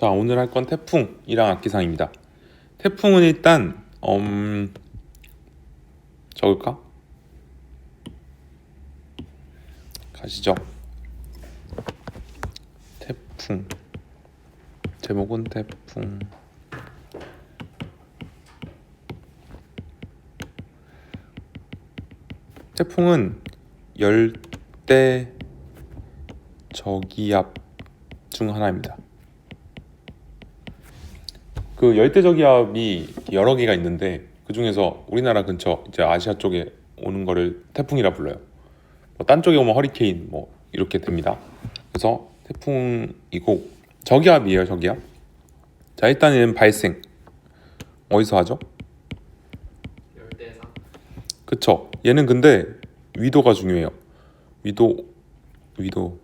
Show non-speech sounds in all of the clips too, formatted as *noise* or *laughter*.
자 오늘 할 건 태풍이랑 악기상입니다. 태풍은 일단 음 적을까? 가시죠. 태풍 제목은 태풍 태풍은 열대 저기압 중 하나입니다. 그 열대 저기압이 여러 개가 있는데 그 중에서 우리나라 근처 이제 아시아 쪽에 오는 거를 태풍이라 불러요. 뭐 딴 쪽에 오면 허리케인 뭐 이렇게 됩니다. 그래서 태풍이고 저기압이에요, 저기압. 자, 일단은 발생 어디서 하죠? 열대상 그쵸. 얘는 근데 위도가 중요해요. 위도 위도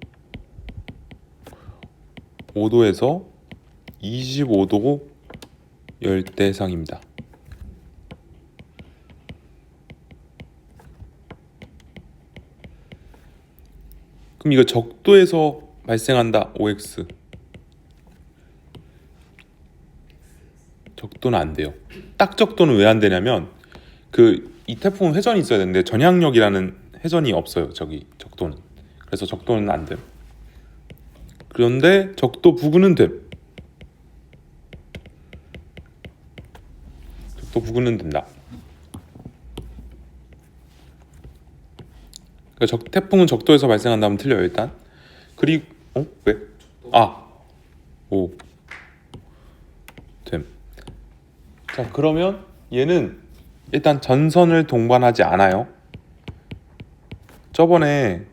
5도에서 25도 열대상입니다. 그럼 이거 적도에서 발생한다. OX. 적도는 안 돼요. 딱 적도는 왜 안 되냐면 그 이 태풍은 회전이 있어야 되는데 전향력이라는 회전이 없어요. 저기 적도는. 그래서 적도는 안 돼. 그런데 적도 부근은 돼. 적도 부근은 된다. 그러니까 적, 태풍은 적도에서 발생한다면 틀려요 일단. 그리고 어 왜? 아 오. 됨. 자 그러면 얘는 일단 전선을 동반하지 않아요. 저번에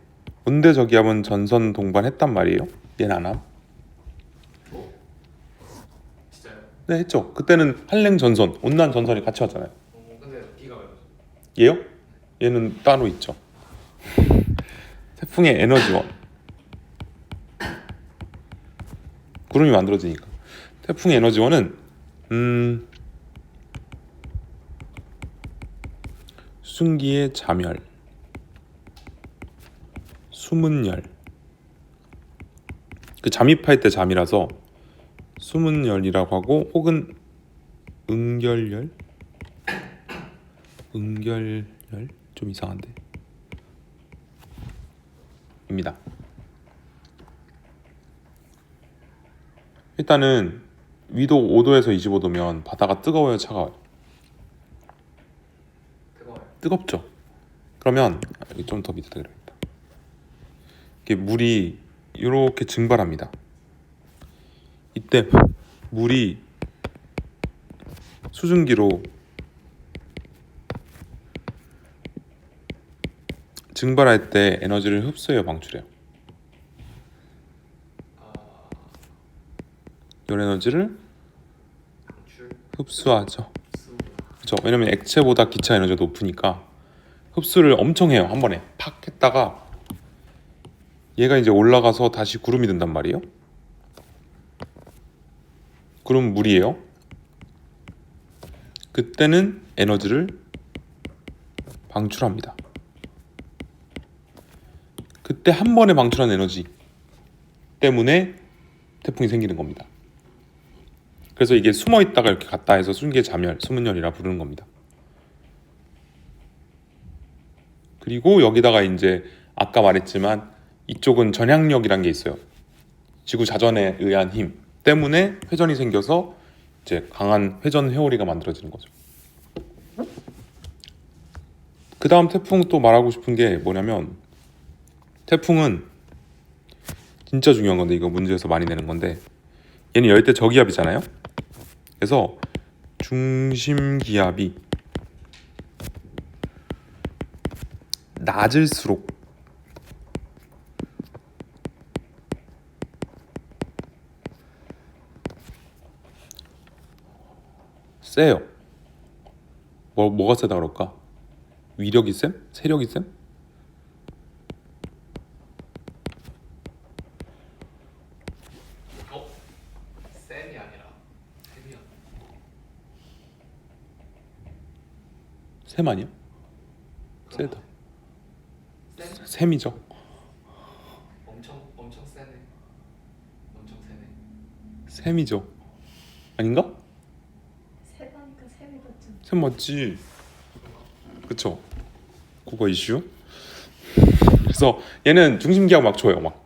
운대 저기압은 전선 동반했단 말이에요. 얘는 안 함. 진짜요? 네 했죠. 그때는 한랭 전선, 온난 전선이 같이 왔잖아요. 어, 근데 비가 와요 얘요? 얘는 따로 있죠. 태풍의 에너지원. 구름이 만들어지니까. 태풍의 에너지원은 음 수증기의 자멸, 수문열. 그 잠입할 때 잠이라서 수문열이라고 하고 혹은 응결열 응결열 좀 이상한데 입니다. 일단은 위도 5도에서 25도면 바다가 뜨거워요, 차가워요? 뜨거워요 뜨겁죠. 그러면 여기 좀더 밑에 그려야겠다. 이게 물이 이렇게 증발합니다. 이때 물이 수증기로 증발할 때 에너지를 흡수해요, 방출해요. 아열 에너지를 흡수하죠. 수 그렇죠. 왜냐면 액체보다 기차 에너지가 높으니까 흡수를 엄청 해요. 한 번에 팍 했다가 얘가 이제 올라가서 다시 구름이 된단 말이에요. 구름 물이에요. 그때는 에너지를 방출합니다. 그때 한 번에 방출한 에너지 때문에 태풍이 생기는 겁니다. 그래서 이게 숨어 있다가 이렇게 갔다 해서 순계 자멸, 수문열이라 부르는 겁니다. 그리고 여기다가 이제 아까 말했지만 이쪽은 전향력이란 게 있어요. 지구 자전에 의한 힘 때문에 회전이 생겨서 이제 강한 회전 회오리가 만들어지는 거죠. 그 다음 태풍 또 말하고 싶은 게 뭐냐면 태풍은 진짜 중요한 건데 이거 문제에서 많이 내는 건데 얘는 열대 저기압이잖아요. 그래서 중심 기압이 낮을수록 세요. 뭐 뭐가 세다 그럴까? 위력이 셈? 세력이 셈? 어? 아니라 쌤이야 셈 아니야? 세다. 쌤? 셈이죠. 엄청 엄청 세네 엄청 세네 셈이죠. 아닌가? 셈 맞지. 그쵸? 국어 이슈. 그래서 얘는 중심기압 막 줘요. 막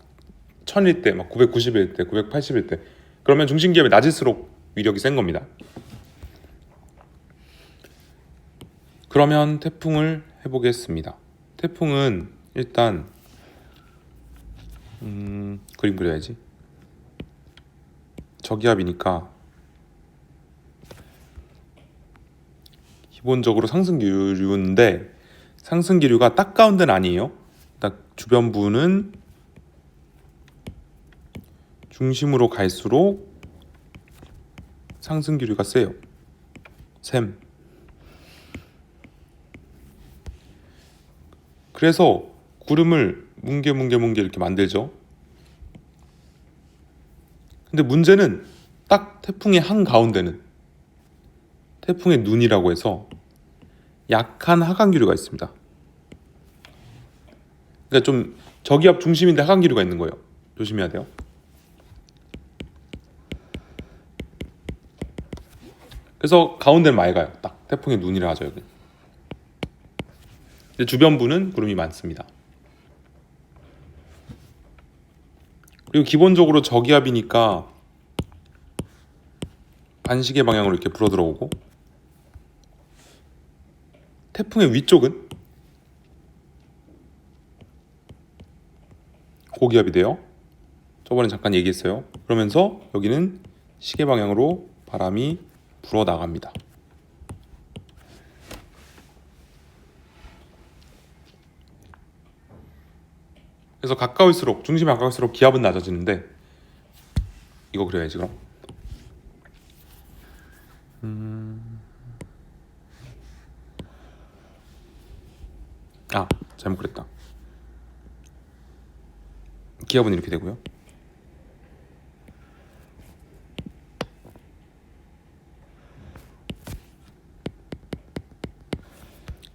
1000일 때, 막 990일 때, 980일 때. 그러면 중심기압이 낮을수록 위력이 센 겁니다. 그러면 태풍을 해보겠습니다. 태풍은 일단 음, 그림 그려야지. 저기압이니까 기본적으로 상승기류인데 상승기류가 딱 가운데는 아니에요. 딱 주변부는 중심으로 갈수록 상승기류가 세요. 샘. 그래서 구름을 뭉게 뭉게 뭉게 이렇게 만들죠. 근데 문제는 딱 태풍의 한 가운데는 태풍의 눈이라고 해서 약한 하강 기류가 있습니다. 그러니까 좀 저기압 중심인데 하강 기류가 있는 거예요. 조심해야 돼요. 그래서 가운데는 맑아요. 딱 태풍의 눈이라 하죠 여기. 근데 주변부는 구름이 많습니다. 그리고 기본적으로 저기압이니까 반시계 방향으로 이렇게 불어 들어오고 태풍의 위쪽은 고기압이 돼요. 저번에 잠깐 얘기했어요. 그러면서 여기는 시계 방향으로 바람이 불어 나갑니다. 그래서 가까울수록 중심에 가까울수록 기압은 낮아지는데 이거 그려야지 그럼. 아 잘못 그랬다. 기압은 이렇게 되고요.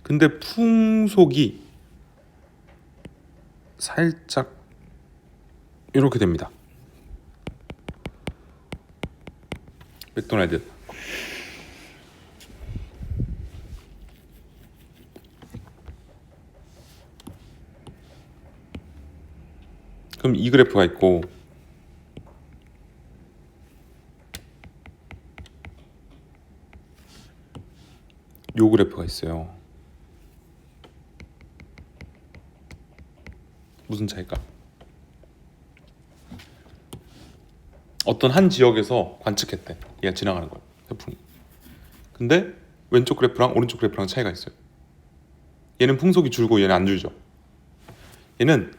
근데 풍속이 살짝 이렇게 됩니다. 맥도날드 그럼 이 그래프가 있고 요 그래프가 있어요. 무슨 차이가? 어떤 한 지역에서 관측했대. 얘가 지나가는 거예요. 태풍이. 근데 왼쪽 그래프랑 오른쪽 그래프랑 차이가 있어요. 얘는 풍속이 줄고 얘는 안 줄죠. 얘는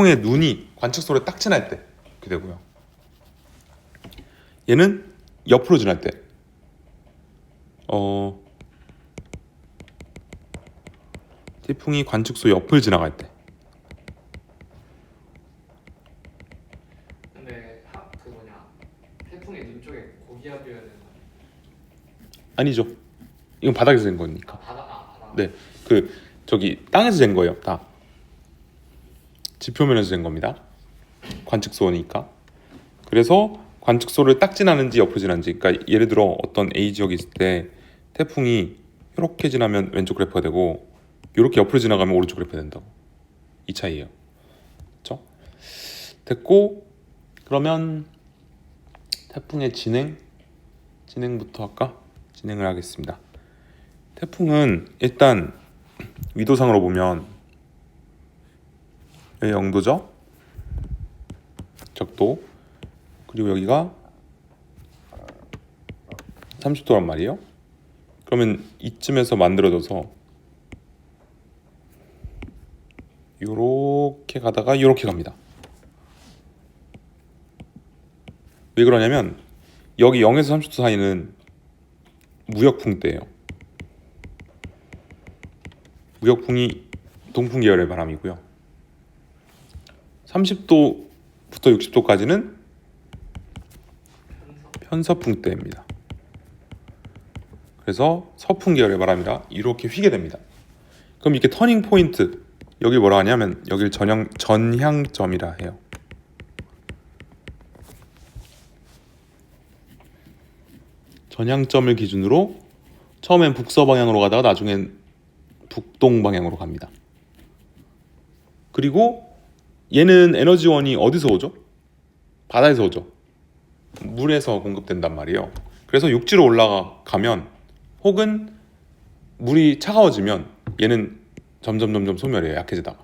태풍의 눈이 관측소를 딱 지날 때 이렇게 되고요. 얘는 옆으로 지날 때, 어 태풍이 관측소 옆을 지나갈 때, 근데 하, 그 뭐냐 태풍의 눈 쪽에 고기압이어야 되는 거 아니죠. 이건 바닥에서 된 거니까. 아 바다 아 바다 네, 그 저기 땅에서 잰 거예요. 다 지표면에서 잰 겁니다. 관측소니까. 그래서 관측소를 딱 지나는지 옆으로 지나는지. 그러니까 예를 들어 어떤 A 지역이 있을 때 태풍이 이렇게 지나면 왼쪽 그래프가 되고 이렇게 옆으로 지나가면 오른쪽 그래프가 된다고. 이 차이예요. 그렇죠? 됐고 그러면 태풍의 진행 진행부터 할까? 진행을 하겠습니다. 태풍은 일단 위도상으로 보면 영도죠? 적도 그리고 여기가 30도란 말이에요. 그러면 이쯤에서 만들어져서 요렇게 가다가 요렇게 갑니다. 왜 그러냐면 여기 0에서 30도 사이는 무역풍 때예요. 무역풍이 동풍 계열의 바람이고요. 30도부터 60도까지는 편서 편서풍 때입니다. 그래서 서풍 계열의 바람이라 이렇게 휘게 됩니다. 그럼 이렇게 터닝 포인트 여기 뭐라 하냐면 여길 전향 전향점이라 해요. 전향점을 기준으로 처음엔 북서 방향으로 가다가 나중엔 북동 방향으로 갑니다. 그리고 얘는 에너지원이 어디서 오죠? 바다에서 오죠. 물에서 공급된단 말이에요. 그래서 육지로 올라가면 혹은 물이 차가워지면 얘는 점점 점점 소멸해요. 약해지다가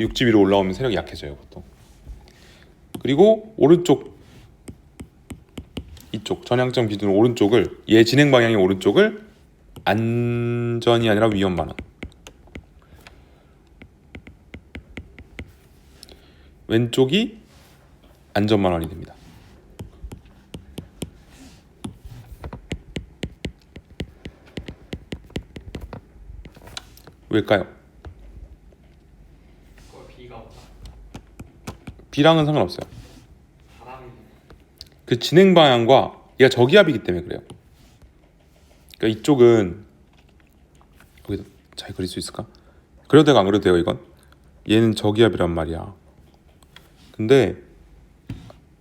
육지 위로 올라오면 세력이 약해져요. 보통. 그리고 오른쪽 이쪽 전향점 기준으로 오른쪽을 얘 진행 방향의 오른쪽을 안전이 아니라 위험 반응. 왼쪽이 안전 반환이 됩니다. 왜일까요? B랑은 상관없어요. 그 진행 방향과 얘가 저기압이기 때문에 그래요. 그러니까 이쪽은 여기다 잘 그릴 수 있을까? 그려도 되고 안 그려도 돼요 이건. 얘는 저기압이란 말이야. 근데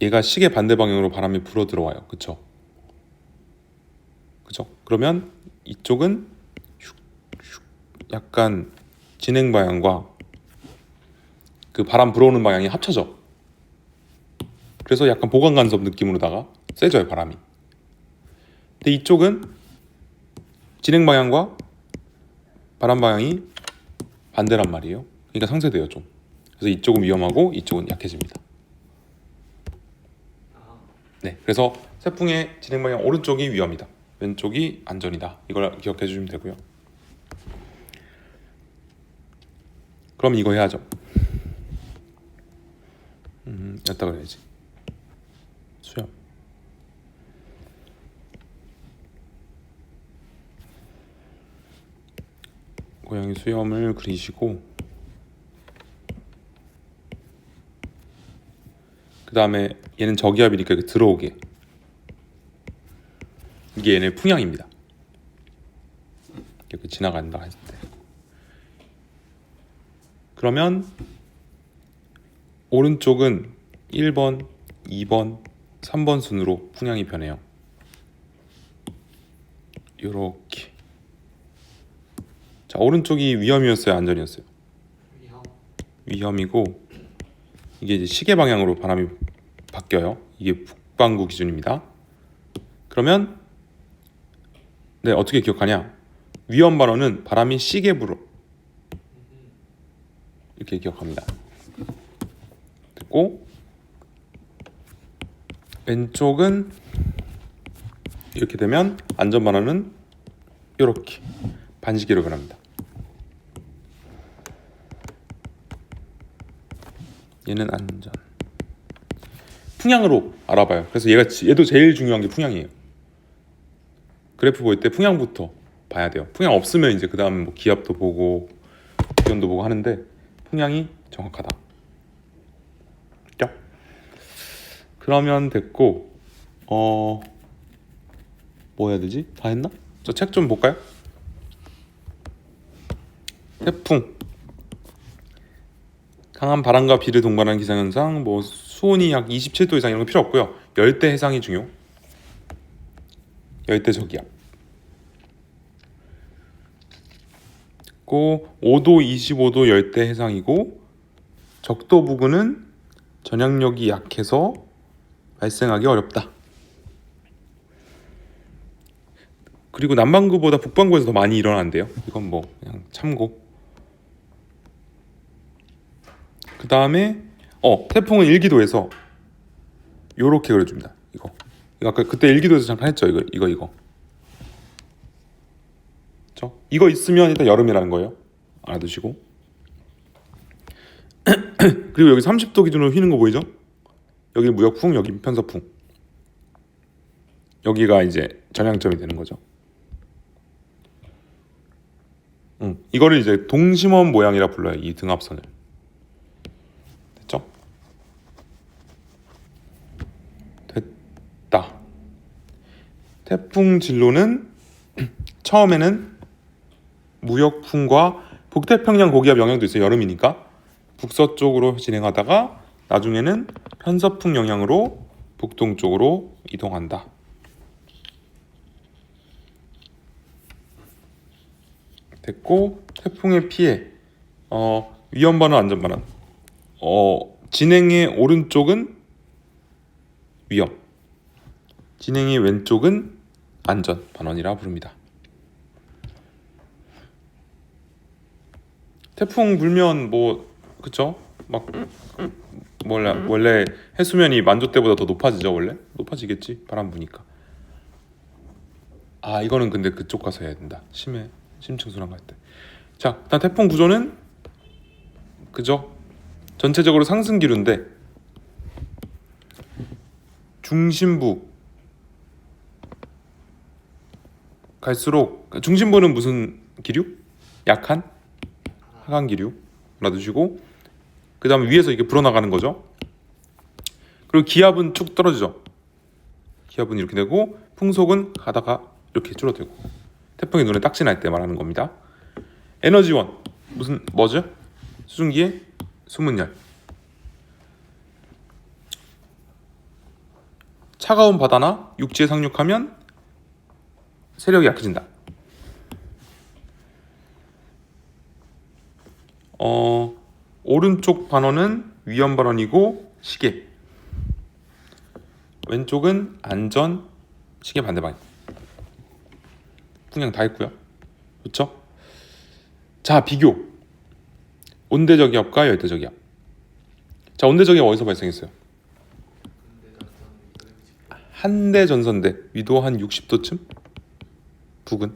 얘가 시계 반대 방향으로 바람이 불어 들어와요. 그쵸? 그죠? 그러면 이쪽은 약간 진행 방향과 그 바람 불어오는 방향이 합쳐져. 그래서 약간 보강 간섭 느낌으로다가 세져요 바람이. 근데 이쪽은 진행 방향과 바람 방향이 반대란 말이에요. 그러니까 상쇄돼요 좀. 그래서 이쪽은 위험하고 이쪽은 약해집니다. 아, 네, 그래서 세풍의 진행 방향 오른쪽이 위험이다. 왼쪽이 안전이다. 이걸 기억해 주시면 되고요. 그럼 이거 해야죠. 음, 였다 그래야지. 수염. 고양이 수염을 그리시고 그 다음에 얘는 저기압이니까 이렇게 들어오게 이게 얘네 풍향입니다. 이렇게 지나간다 했을 때 그러면 오른쪽은 1번, 2번, 3번 순으로 풍향이 변해요. 요렇게 자 오른쪽이 위험이었어요 안전이었어요 위험. 위험이고 이게 이제 시계 방향으로 바람이 바뀌어요. 이게 북반구 기준입니다. 그러면 네 어떻게 기억하냐? 위험 발언은 바람이 시계 불어 이렇게 기억합니다. 됐고 왼쪽은 이렇게 되면 안전 발언은 이렇게 반시계로 변합니다. 얘는 안전. 풍향으로 알아봐요. 그래서 얘가 지- 얘도 제일 중요한 게 풍향이에요. 그래프 볼 때 풍향부터 봐야 돼요. 풍향 없으면 이제 그 다음 뭐 기압도 보고 기온도 보고 하는데 풍향이 정확하다. 죠 그러면 됐고 어. 뭐 해야 되지? 다 했나? 저 책 좀 볼까요? 태풍 강한 바람과 비를 동반한 기상현상, 뭐 수온이 약 27도 이상 이런 거 필요 없고요. 열대 해상이 중요. 열대 저기압. 고 5도, 25도 열대 해상이고 적도 부근은 전향력이 약해서 발생하기 어렵다. 그리고 남반구보다 북반구에서 더 많이 일어난대요. 이건 뭐 그냥 참고. 그 다음에 어 태풍은 일기도에서 요렇게 그려줍니다. 이거 아까 그때 일기도에서 잠깐 했죠. 이거 이거 이거. 저 이거 있으면 일단 여름이라는 거예요. 알아두시고. *clears throat* 그리고 여기 30도 기준으로 휘는 거 보이죠? 여기 무역풍, 여기 편서풍. 여기가 이제 전향점이 되는 거죠. 응. 이거를 이제 동심원 모양이라 불러요. 이 등압선을. 됐죠? 됐다. 태풍 진로는 *clears throat* 처음에는 무역풍과 북태평양 고기압 영향도 있어요. 여름이니까 북서쪽으로 진행하다가 나중에는 편서풍 영향으로 북동쪽으로 이동한다. 됐고 태풍의 피해 어, 위험 반원 안전 반원 어, 진행의 오른쪽은 위험 진행의 왼쪽은 안전 반원이라 부릅니다. 태풍 불면 뭐 그쵸? 막 원래 원래 해수면이 만조 때보다 더 높아지죠 원래? 높아지겠지? 바람 부니까. 아 이거는 근데 그쪽 가서 해야 된다. 심해 심층 순환 갈 때 자 일단 태풍 구조는 그죠? 전체적으로 상승 기류인데 중심부 갈수록 중심부는 무슨 기류? 약한? 하강 기류? 놔두시고 그 다음에 위에서 이게 불어나가는 거죠. 그리고 기압은 쭉 떨어지죠. 기압은 이렇게 되고 풍속은 가다가 이렇게 줄어들고 태풍이 눈에 딱 지날 때 말하는 겁니다. 에너지원. 무슨 뭐죠? 수증기의 수문열. 차가운 바다나 육지에 상륙하면 세력이 약해진다 어, 오른쪽 반원은 위험 반원이고 시계. 왼쪽은 안전 시계 반대 방향. 풍량 다 했고요. 그렇죠? 자 비교. 온대적 기압과 열대적 기압. 자 온대적 기압 어디서 발생했어요? 한대 전선대 위도 한 60도쯤 북은?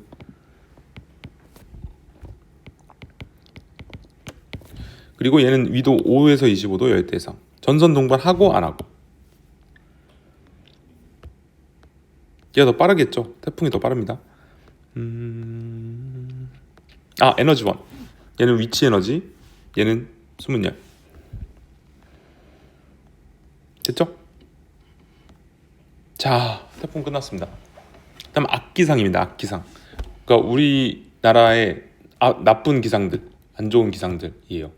그리고 얘는 위도 5에서 25도 열대상 전선 동반하고 안 하고. 얘가 더 빠르겠죠? 태풍이 더 빠릅니다. 음... 아 에너지원. 얘는 위치 에너지 얘는 수문열. 됐죠? 자, 태풍 끝났습니다. 그다음 악기상입니다. 악기상. 그러니까 우리나라의 아, 나쁜 기상들, 안 좋은 기상들이에요.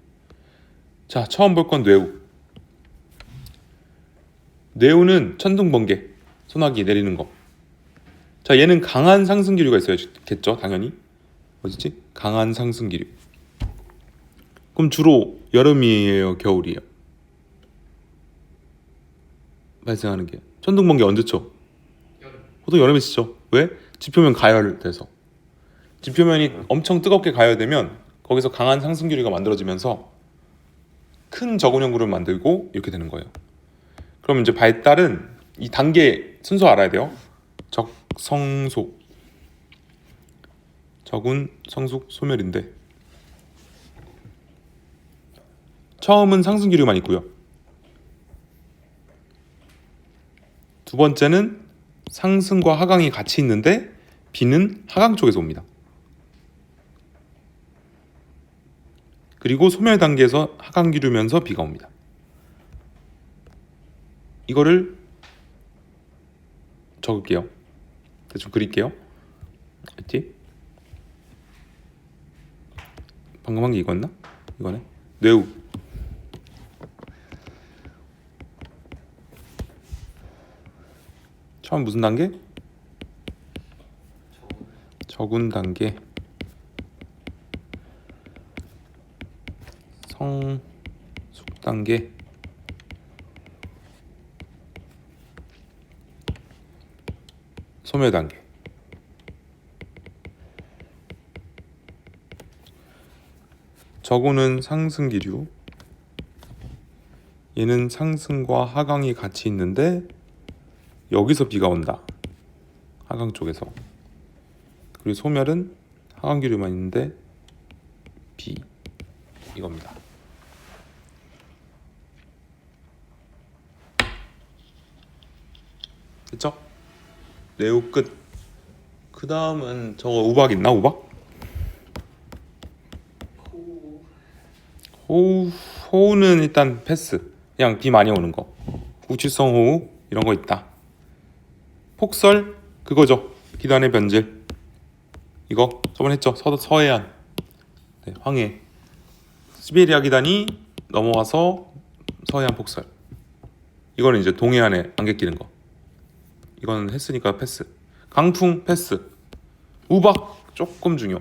자, 처음 볼 건 뇌우. 뇌우는 천둥 번개, 소나기 내리는 거. 자, 얘는 강한 상승 기류가 있어야겠죠, 당연히. 어디지? 강한 상승 기류. 그럼 주로 여름이에요, 겨울이에요? 발생하는 게 천둥 번개 언제 쳐? 여름. 보통 여름에 치죠. 왜? 지표면 가열돼서. 지표면이 엄청 뜨겁게 가열되면 거기서 강한 상승기류가 만들어지면서 큰 저근형 구름을 만들고 이렇게 되는 거예요. 그럼 이제 발달은 이 단계 순서 알아야 돼요. 적성속, 적운, 성숙, 소멸인데 처음은 상승 기류만 있고요. 두 번째는 상승과 하강이 같이 있는데 비는 하강 쪽에서 옵니다. 그리고 소멸 단계에서 하강 기류면서 비가 옵니다. 이거를 적을게요. 대충 그릴게요. 알지? 방금 한 게 이거였나? 이거네. 뇌우. 처음 무슨 단계? 적운 단계. 성숙 단계. 소멸 단계. 저거는 상승 기류. 얘는 상승과 하강이 같이 있는데 여기서 비가 온다 하강 쪽에서 그리고 소멸은 하강 기류만 있는데 비 이겁니다. 됐죠? 레오 끝. 그 다음은 저거 우박 있나 우박? 호우. 호우 호우는 일단 패스. 그냥 비 많이 오는 거. 우치성 호우 이런 거 있다. 폭설 그거죠. 기단의 변질. 이거 저번에 했죠. 서, 서해안, 네, 황해, 시베리아 기단이 넘어와서 서해안 폭설. 이거는 이제 동해안에 안개 끼는 거. 이거는 했으니까 패스. 강풍 패스. 우박 조금 중요.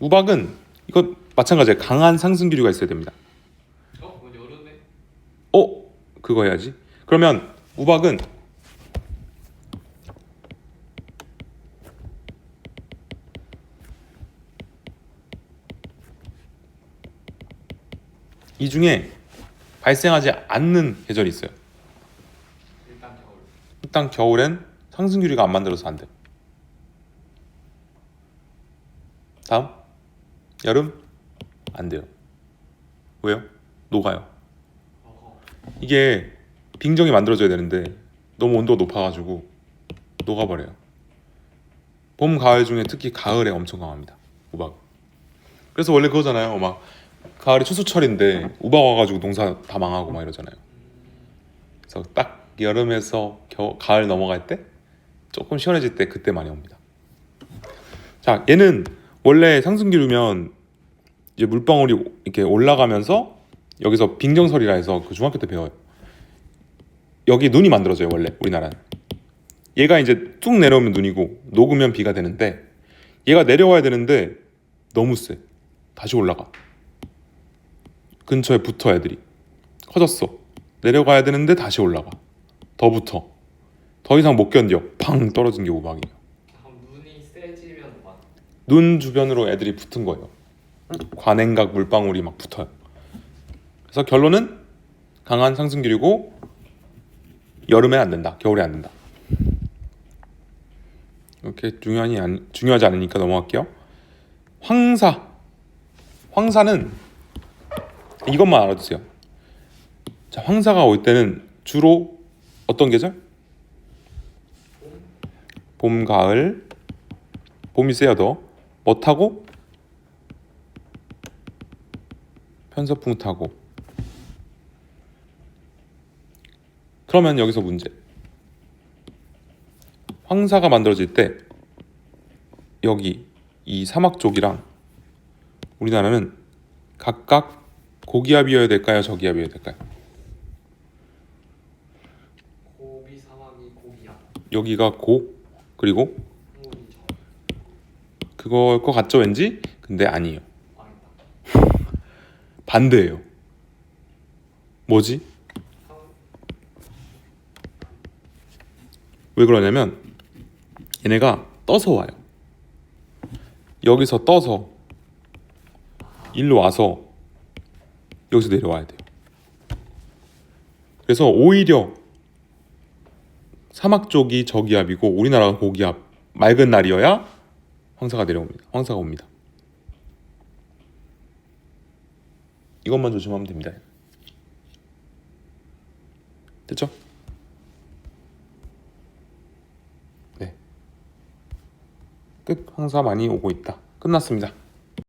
우박은 이거 마찬가지예요. 강한 상승 기류가 있어야 됩니다. 어? 어? 그거 해야지. 그러면 우박은 이 중에 발생하지 않는 계절이 있어요. 일단 겨울 일단 겨울엔 상승규리가 안 만들어서 안 돼. 다음 여름 안 돼요. 왜요? 녹아요. 이게 빙정이 만들어져야 되는데 너무 온도가 높아가지고 녹아버려요. 봄, 가을 중에 특히 가을에 엄청 강합니다. 우박. 그래서 원래 그거잖아요. 막 가을이 추수철인데 우박 와가지고 농사 다 망하고 막 이러잖아요. 그래서 딱 여름에서 겨, 가을 넘어갈 때 조금 시원해질 때 그때 많이 옵니다. 자, 얘는 원래 상승기류면 이제 물방울이 이렇게 올라가면서 여기서 빙정설이라 해서 그 중학교 때 배워요. 여기 눈이 만들어져요 원래 우리나라는. 얘가 이제 뚝 내려오면 눈이고 녹으면 비가 되는데 얘가 내려와야 되는데 너무 세. 다시 올라가. 근처에 붙어 애들이. 커졌어. 내려가야 되는데 다시 올라가. 더 붙어. 더 이상 못 견뎌. 팡 떨어진 게 우박이에요. 그럼 눈이 세지면 막 눈 주변으로 애들이 붙은 거예요. 관행각 물방울이 막 붙어요. 그래서 결론은 강한 상승기류고 여름에 안 된다. 겨울에 안 된다. 이렇게 중요하니 안, 중요하지 않으니까 넘어갈게요. 황사. 황사는 이것만 알아두세요. 자, 황사가 올 때는 주로 어떤 계절? 봄, 가을. 봄이 세요 더. 뭐 타고? 편서풍 타고. 그러면 여기서 문제. 황사가 만들어질 때 여기 이 사막 쪽이랑 우리나라는 각각 고기압이어야 될까요? 저기압이어야 될까요? 고비 사막이 고기야 여기가 고 그리고 그걸 것 같죠 왠지? 근데 아니에요. 반대예요. 뭐지? 왜 그러냐면 얘네가 떠서 와요. 여기서 떠서 일로 와서 여기서 내려와야 돼요. 그래서 오히려 사막 쪽이 저기압이고 우리나라가 고기압 맑은 날이어야 황사가 내려옵니다. 황사가 옵니다. 이것만 조심하면 됩니다. 됐죠? 끝. 황사 많이 오고 있다. 끝났습니다.